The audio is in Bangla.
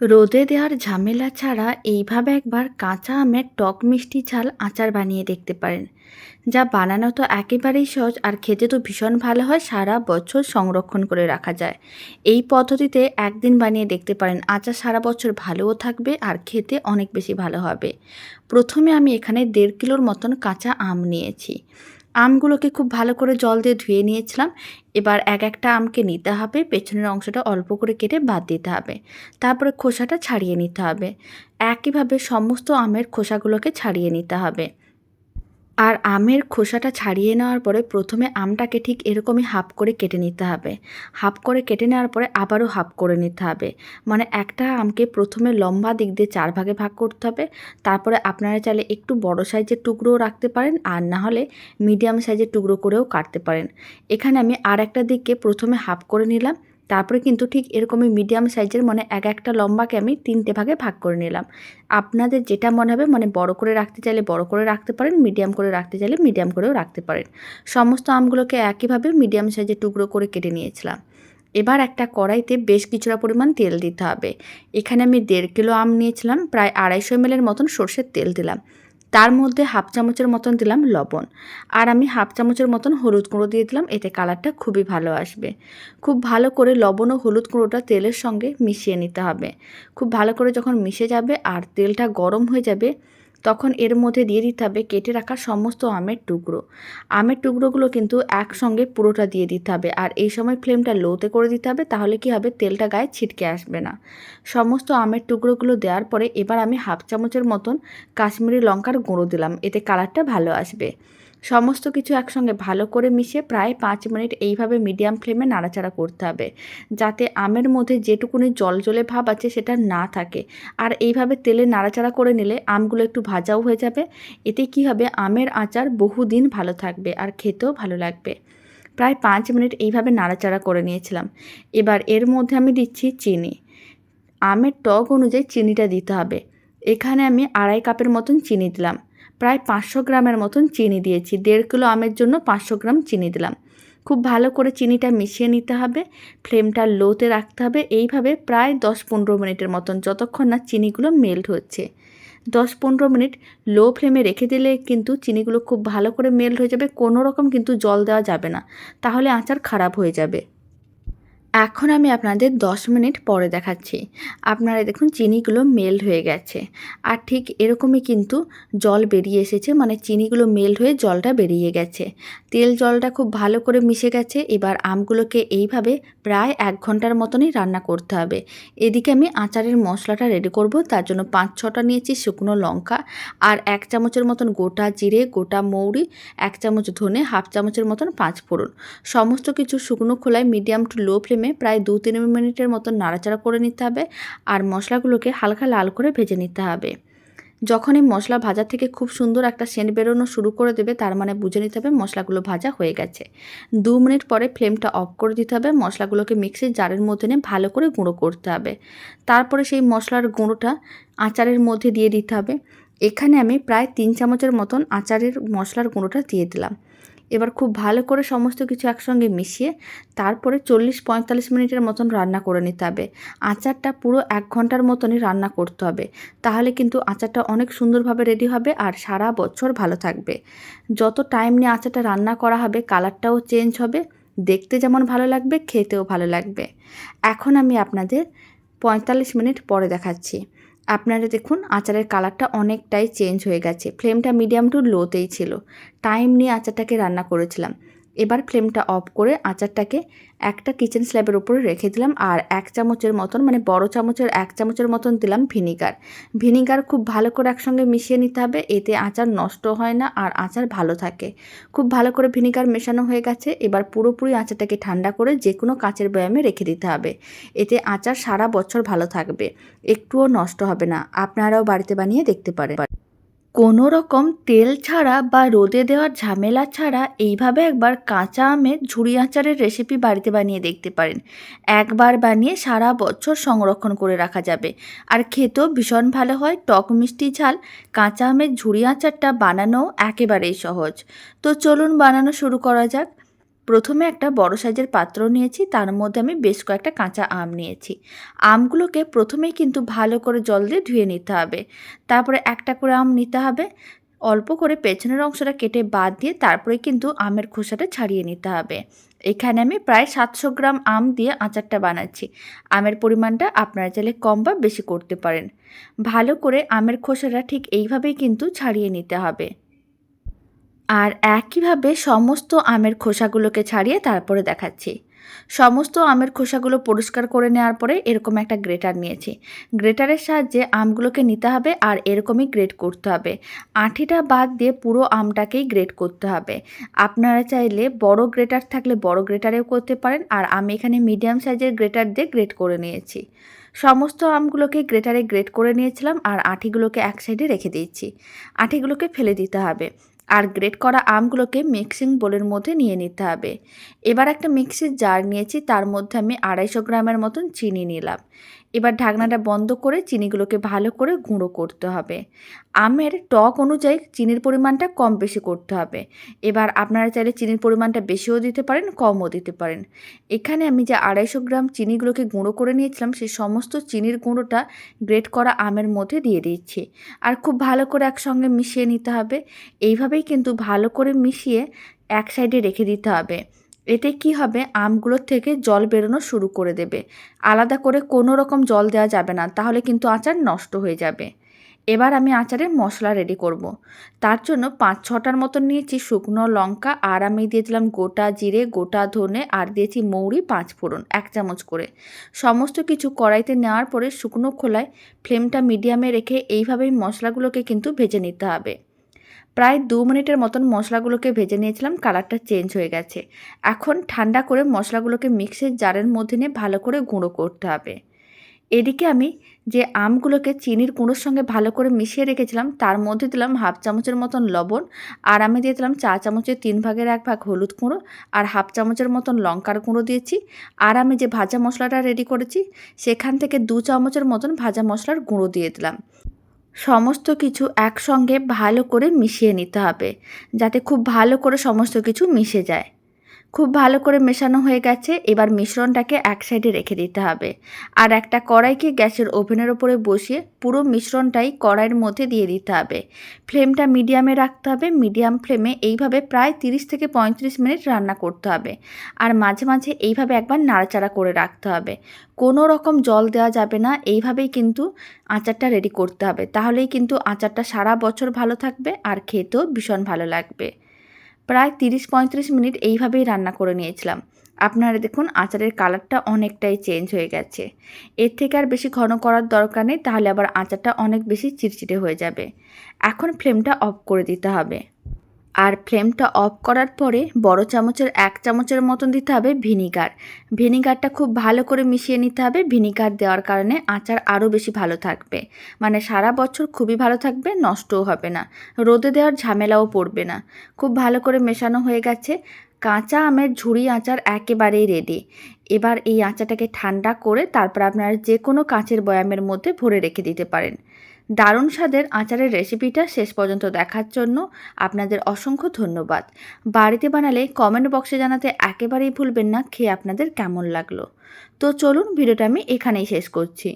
রোদে দেওয়ার ঝামেলা ছাড়া এইভাবে একবার কাঁচা আমের টক মিষ্টি ঝাল আচার বানিয়ে দেখতে পারেন। যা বানানো তো একেবারেই সহজ আর খেতে তো ভীষণ ভালো হয়, সারা বছর সংরক্ষণ করে রাখা যায়। এই পদ্ধতিতে একদিন বানিয়ে দেখতে পারেন, আচার সারা বছর ভালোও থাকবে আর খেতে অনেক বেশি ভালো হবে। প্রথমে আমি এখানে দেড় কিলোর মতন কাঁচা আম নিয়েছি। আমগুলোকে খুব ভালো করে জল দিয়ে ধুয়ে নিয়েছিলাম। এবার এক একটা আমকে নিতে হবে, পেছনের অংশটা অল্প করে কেটে বাদ দিতে হবে। তারপরে খোসাটা ছাড়িয়ে নিতে হবে। একইভাবে সমস্ত আমের খোসাগুলোকে ছাড়িয়ে নিতে হবে। আর আমের খোসাটা ছাড়িয়ে নেওয়ার পরে প্রথমে আমটাকে ঠিক এরকমই হাফ করে কেটে নিতে হবে। হাফ করে কেটে নেওয়ার পরে আবারও হাফ করে নিতে হবে। মানে একটা আমকে প্রথমে লম্বা দিক দিয়ে চার ভাগে ভাগ করতে হবে। তারপরে আপনারা চাইলে একটু বড় সাইজের টুকরোও রাখতে পারেন আর না হলে মিডিয়াম সাইজের টুকরো করেও কাটতে পারেন। এখানে আমি আর একটা দিককে প্রথমে হাফ করে নিলাম। তারপরে কিন্তু ঠিক এরকমই মিডিয়াম সাইজের মানে এক একটা লম্বাকে আমি তিনটে ভাগে ভাগ করে নিলাম। আপনাদের যেটা মনে হবে মানে বড় করে রাখতে চাইলে বড় করে রাখতে পারেন মিডিয়াম করে রাখতে চাইলে মিডিয়াম করেও রাখতে পারেন। সমস্ত আমগুলোকে একইভাবে মিডিয়াম সাইজের টুকরো করে কেটে নিয়েছিলাম। এবার একটা কড়াইতে বেশ কিছুটা পরিমাণ তেল দিতে হবে। এখানে আমি দেড় কিলো আম নিয়েছিলাম, প্রায় আড়াইশো এমএলের মতন সর্ষের তেল দিলাম। তার মধ্যে হাফ চামচের মতন দিলাম লবণ। আর আমি হাফ চামচের মতন হলুদ গুঁড়ো দিয়ে দিলাম, এতে কালারটা খুবই ভালো আসবে। খুব ভালো করে লবণ ও হলুদ গুঁড়োটা তেলের সঙ্গে মিশিয়ে নিতে হবে। খুব ভালো করে যখন মিশে যাবে আর তেলটা গরম হয়ে যাবে তখন এর মধ্যে দিয়ে দিতে হবে কেটে রাখা সমস্ত আমের টুকরো। আমের টুকরোগুলো কিন্তু একসঙ্গে পুরোটা দিয়ে দিতে হবে। আর এই সময় ফ্লেমটা লোতে করে দিতে হবে, তাহলে কি হবে? তেলটা গায়ে ছিটকে আসবে না। সমস্ত আমের টুকরোগুলো দেওয়ার পরে এবার আমি হাফ চামচের মতন কাশ্মীরি লঙ্কার গুঁড়ো দিলাম। এতে কালারটা ভালো আসবে। সমস্ত কিছু একসঙ্গে ভালো করে মিশিয়ে প্রায় পাঁচ মিনিট এইভাবে মিডিয়াম ফ্লেমে নাড়াচাড়া করতে হবে। যাতে আমের মধ্যে যেটুকুনি জল জলে ভাব আছে সেটা না থাকে। আর এইভাবে তেলে নাড়াচাড়া করে নিলে আমগুলো একটু ভাজাও হয়ে যাবে। এতে কি হবে? আমের আচার বহুদিন ভালো থাকবে আর খেতেও ভালো লাগবে। প্রায় পাঁচ মিনিট এইভাবে নাড়াচাড়া করে নিয়েছিলাম। এবার এর মধ্যে আমি দিচ্ছি চিনি। আমের টক অনুযায়ী চিনিটা দিতে হবে। এখানে আমি আড়াই কাপের মতন চিনি দিলাম। প্রায় পাঁচশো গ্রামের মতন চিনি দিয়েছি। দেড় কিলো আমের জন্য পাঁচশো গ্রাম চিনি দিলাম। খুব ভালো করে চিনিটা মিশিয়ে নিতে হবে, ফ্লেমটা লোতে রাখতে হবে। এইভাবে প্রায় দশ পনেরো মিনিটের মতন যতক্ষণ না চিনিগুলো মেল্ট হচ্ছে। দশ পনেরো মিনিট লো ফ্লেমে রেখে দিলে কিন্তু চিনিগুলো খুব ভালো করে মেল্ট হয়ে যাবে। কোনো রকম কিন্তু জল দেওয়া যাবে না। তাহলে আচার খারাপ হয়ে যাবে। এখন আমি আপনাদের 10 মিনিট পরে দেখাচ্ছি। আপনারা দেখুন চিনিগুলো মেল্ট হয়ে গেছে। আর ঠিক এরকমই কিন্তু জল বেরিয়ে এসেছে মানে চিনিগুলো মেল্ট হয়ে জলটা বেরিয়ে গেছে। তেল জলটা খুব ভালো করে মিশে গেছে, এবার আমগুলোকে এইভাবে প্রায় এক ঘণ্টার মতনই রান্না করতে হবে। এদিকে আমি আচারের মশলাটা রেডি করব, তার জন্য পাঁচ ছটা নিয়েছি শুকনো লঙ্কা আর এক চামচের মতন গোটা জিরে, গোটা মৌরি, এক চামচ ধনে, হাফ চামচের মতন পাঁচ ফোড়ন সমস্ত কিছু শুকনো খোলায় মিডিয়াম টু লো ফ্লেমে প্রায় দু তিন মিনিটের মতন নাড়াচাড়া করে নিতে হবে আর মশলাগুলোকে হালকা লাল করে ভেজে নিতে হবে। যখন এই মশলা ভাজা থেকে খুব সুন্দর একটা সেন্ট বেরোনো শুরু করে দেবে, তার মানে বুঝে নিতে হবে মশলাগুলো ভাজা হয়ে গেছে। দু মিনিট পরে ফ্লেমটা অফ করে দিতে হবে, মশলাগুলোকে মিক্সির জারের মধ্যে নিয়ে ভালো করে গুঁড়ো করতে হবে। তারপরে সেই মশলার গুঁড়োটা আচারের মধ্যে দিয়ে দিতে হবে। এখানে আমি প্রায় তিন চামচের মতন আচারের মশলার গুঁড়োটা দিয়ে দিলাম। এবার খুব ভালো করে সমস্ত কিছু একসঙ্গে মিশিয়ে তারপরে চল্লিশ পঁয়তাল্লিশ মিনিটের মতন রান্না করে নিতে হবে। আচারটা পুরো এক ঘণ্টার মতনই রান্না করতে হবে। তাহলে কিন্তু আচারটা অনেক সুন্দরভাবে রেডি হবে আর সারা বছর ভালো থাকবে। যত টাইম নিয়ে আচারটা রান্না করা হবে কালারটাও চেঞ্জ হবে। দেখতে যেমন ভালো লাগবে, খেতেও ভালো লাগবে। এখন আমি আপনাদের পঁয়তাল্লিশ মিনিট পরে দেখাচ্ছি। আপনারা দেখুন, আচারের কালারটা অনেকটাই চেঞ্জ হয়ে গেছে। ফ্লেমটা মিডিয়াম টু লোতেই ছিল। টাইম নিয়ে আচারটাকে রান্না করেছিলাম। এবার ফ্লেমটা অফ করে আচারটাকে একটা কিচেন স্ল্যাবের উপরে রেখে দিলাম আর এক চামচের মতন মানে বড় চামচের এক চামচের মতন দিলাম ভিনিগার। ভিনিগার খুব ভালো করে একসঙ্গে মিশিয়ে নিতে হবে, এতে আচার নষ্ট হয় না আর আচার ভালো থাকে। খুব ভালো করে ভিনিগার মেশানো হয়ে গেছে, এবার পুরোপুরি আচারটাকে ঠান্ডা করে যে কোনো কাচের বয়ামে রেখে দিতে হবে। এতে আচার সারা বছর ভালো থাকবে, একটুও নষ্ট হবে না, আপনারাও বাড়িতে বানিয়ে দেখতে পারেন। কোনো রকম তেল ছাড়া বা রোদে দেওয়ার ঝামেলা ছাড়া এইভাবে একবার কাঁচা আমের ঝুড়ি আচারের রেসিপি বাড়িতে বানিয়ে দেখতে পারেন। একবার বানিয়ে সারা বছর সংরক্ষণ করে রাখা যাবে। আর খেতেও ভীষণ ভালো হয়, টক মিষ্টি ঝাল। কাঁচা আমের ঝুড়ি আচারটা বানানো একেবারেই সহজ। তো চলুন বানানো শুরু করা যাক। প্রথমে একটা বড় সাইজের পাত্র নিয়েছি, তার মধ্যে আমি বেশ কয়েকটা কাঁচা আম নিয়েছি। আমগুলোকে প্রথমেই কিন্তু ভালো করে জল দিয়ে ধুয়ে নিতে হবে। তারপরে একটা করে আম নিতে হবে। অল্প করে পেছনের অংশটা কেটে বাদ দিয়ে তারপরে কিন্তু আমের খোসাটা ছাড়িয়ে নিতে হবে। এখানে আমি প্রায় সাতশো গ্রাম আম দিয়ে আচারটা বানাচ্ছি। আমের পরিমাণটা আপনারা চাইলে কম বা বেশি করতে পারেন। ভালো করে আমের খোসাটা ঠিক এইভাবেই কিন্তু ছাড়িয়ে নিতে হবে। আর একইভাবে সমস্ত আমের খোসাগুলোকে ছাড়িয়ে তারপরে দেখাচ্ছি। সমস্ত আমের খোসাগুলো পরিষ্কার করে নেওয়ার পরে এরকম একটা গ্রেটার নিয়েছি। গ্রেটারের সাহায্যে আমগুলোকে নিতে হবে আর এরকমই গ্রেট করতে হবে। আঁঠিটা বাদ দিয়ে পুরো আমটাকেই গ্রেট করতে হবে। আপনারা চাইলে বড় গ্রেটার থাকলে বড় গ্রেটারেও করতে পারেন আর আমি এখানে মিডিয়াম সাইজের গ্রেটার দিয়ে গ্রেট করে নিয়েছি। সমস্ত আমগুলোকে গ্রেটারে গ্রেট করে নিয়েছিলাম আর আঁঠিগুলোকে এক সাইডে রেখে দিয়েছি। আঁঠিগুলোকে ফেলে দিতে হবে। আর গ্রেট করা আমগুলোকে মিক্সিং বোলের মধ্যে নিয়ে নিতে হবে। এবার একটা মিক্সির জার নিয়েছি, তার মধ্যে আমি আড়াইশো গ্রামের মতন চিনি নিলাম। এবার ঢাকনাটা বন্ধ করে চিনিগুলোকে ভালো করে গুঁড়ো করতে হবে। আমের টক অনুযায়ী চিনির পরিমাণটা কম বেশি করতে হবে। এবার আপনারা চাইলে চিনির পরিমাণটা বেশিও দিতে পারেন, কমও দিতে পারেন। এখানে আমি যে আড়াইশো গ্রাম চিনিগুলোকে গুঁড়ো করে নিয়েছিলাম, সেই সমস্ত চিনির গুঁড়োটা গ্রেট করা আমের মধ্যে দিয়ে দিচ্ছি। আর খুব ভালো করে একসঙ্গে মিশিয়ে নিতে হবে। এইভাবেই কিন্তু ভালো করে মিশিয়ে এক সাইডে রেখে দিতে হবে। এতে কি হবে? আমগুলোর থেকে জল বেরোনো শুরু করে দেবে। আলাদা করে কোনো রকম জল দেওয়া যাবে না, তাহলে কিন্তু আচার নষ্ট হয়ে যাবে। এবার আমি আচারের মশলা রেডি করব। তার জন্য পাঁচ ছটার মতন নিয়েছি শুকনো লঙ্কা, আর আমি দিয়ে দিলাম গোটা জিরে, গোটা ধনে, আর দিয়েছি মৌরি, পাঁচ ফোড়ন, এক চামচ করে। সমস্ত কিছু কড়াইতে নেওয়ার পরে শুকনো খোলায় ফ্লেমটা মিডিয়ামে রেখে এইভাবেই মশলাগুলোকে কিন্তু ভেজে নিতে হবে। প্রায় দু মিনিটের মতন মশলাগুলোকে ভেজে নিয়েছিলাম, কালারটা চেঞ্জ হয়ে গেছে। এখন ঠান্ডা করে মশলাগুলোকে মিক্সের জারের মধ্যে নিয়ে ভালো করে গুঁড়ো করতে হবে। এদিকে আমি যে আমগুলোকে চিনির গুঁড়োর সঙ্গে ভালো করে মিশিয়ে রেখেছিলাম, তার মধ্যে দিলাম হাফ চামচের মতন লবণ, আর আমি দিয়ে দিলাম চা চামচের তিন ভাগের এক ভাগ হলুদ গুঁড়ো, আর হাফ চামচের মতন লঙ্কার গুঁড়ো দিয়েছি। আর আমি যে ভাজা মশলাটা রেডি করেছি, সেখান থেকে দু চামচের মতন ভাজা মশলার গুঁড়ো দিয়ে দিলাম। সমস্ত কিছু একসঙ্গে ভালো করে মিশিয়ে নিতে হবে, যাতে খুব ভালো করে সমস্ত কিছু মিশে যায়। খুব ভালো করে মেশানো হয়ে গেছে, এবার মিশ্রণটাকে এক সাইডে রেখে দিতে হবে। আর একটা কড়াইকে গ্যাসের ওভেনের ওপরে বসিয়ে পুরো মিশ্রণটাই কড়াইয়ের মধ্যে দিয়ে দিতে হবে। ফ্লেমটা মিডিয়ামে রাখতে হবে, মিডিয়াম ফ্লেমে এইভাবে প্রায় 30 থেকে পঁয়ত্রিশ মিনিট রান্না করতে হবে। আর মাঝে মাঝে এইভাবে একবার নাড়াচাড়া করে রাখতে হবে। কোনো রকম জল দেওয়া যাবে না, এইভাবেই কিন্তু আচারটা রেডি করতে হবে। তাহলেই কিন্তু আচারটা সারা বছর ভালো থাকবে আর খেতেও ভীষণ ভালো লাগবে। প্রায় তিরিশ পঁয়ত্রিশ মিনিট এইভাবেই রান্না করে নিয়েছিলাম। আপনারা দেখুন, আচারের কালারটা অনেকটাই চেঞ্জ হয়ে গেছে। এর থেকে আর বেশি ঘন করার দরকার নেই, তাহলে আবার আচারটা অনেক বেশি চিটচিটে হয়ে যাবে। এখন ফ্লেমটা অফ করে দিতে হবে। আর ফ্লেমটা অফ করার পরে বড় চামচের এক চামচের মতন দিতে হবে ভিনিগার। ভিনিগারটা খুব ভালো করে মিশিয়ে নিতে হবে। ভিনিগার দেওয়ার কারণে আচার আরও বেশি ভালো থাকবে। মানে সারা বছর খুবই ভালো থাকবে, নষ্টও হবে না। রোদে দেওয়ার ঝামেলাও পড়বে না। খুব ভালো করে মেশানো হয়ে গেছে। কাঁচা আমের ঝুড়ি আচার একেবারেই রেডি এবার এই আচারটাকে ঠান্ডা করে তারপর আপনারা যে কোনো কাঁচের বয়ামের মধ্যে ভরে রেখে দিতে পারেন। দারুণ স্বাদের আচারের রেসিপিটা শেষ পর্যন্ত দেখার জন্য আপনাদের অসংখ্য ধন্যবাদ। বাড়িতে বানালে কমেন্ট বক্সে জানাতে একেবারেই ভুলবেন না, খেয়ে আপনাদের কেমন লাগল। তো চলুন, ভিডিওটা আমি এখানেই শেষ করছি।